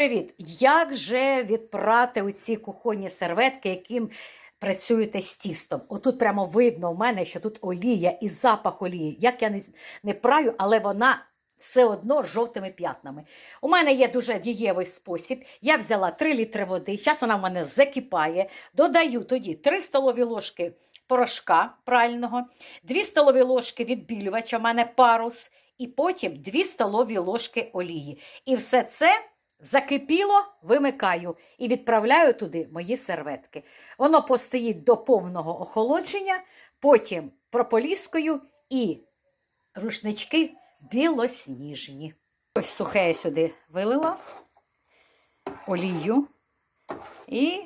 Привіт! Як же відпрати оці кухонні серветки, яким працюєте з тістом? Отут прямо видно у мене, що тут олія і запах олії. Як я не, не праю, але вона все одно жовтими п'ятнами. У мене є дуже дієвий спосіб. Я взяла 3 літри води, зараз вона в мене закипає. Додаю тоді 3 столові ложки порошка прального, 2 столові ложки відбілювача, в мене парус, і потім 2 столові ложки олії. І все це закипіло, вимикаю і відправляю туди мої серветки. Воно постоїть до повного охолодження, потім прополіскою і рушнички білосніжні. Ось сухе я сюди вилила олію і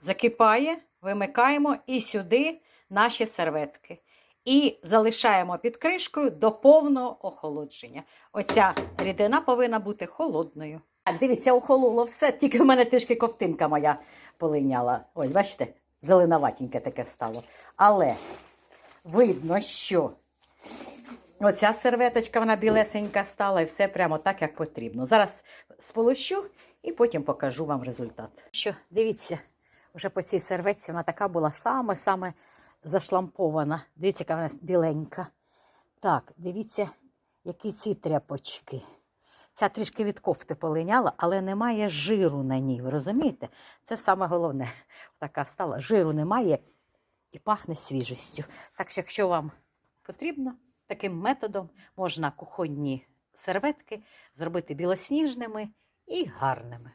закипає, вимикаємо і сюди наші серветки. І залишаємо під кришкою до повного охолодження. Оця рідина повинна бути холодною. Так, дивіться, охололо все, тільки в мене трішки ковтинка моя полиняла. Ось, бачите, зеленоватеньке таке стало. Але видно, що оця серветочка, вона білесенька стала, і все прямо так, як потрібно. Зараз сполощу і потім покажу вам результат. Що, дивіться, вже по цій серветці вона така була саме-саме зашлампована. Дивіться, яка вона біленька. Так, дивіться, які ці тряпочки. Ця трішки від кофти полиняла, але немає жиру на ній. Ви розумієте? Це саме головне. Така стала. Жиру немає і пахне свіжістю. Так що, якщо вам потрібно, таким методом можна кухонні серветки зробити білосніжними і гарними.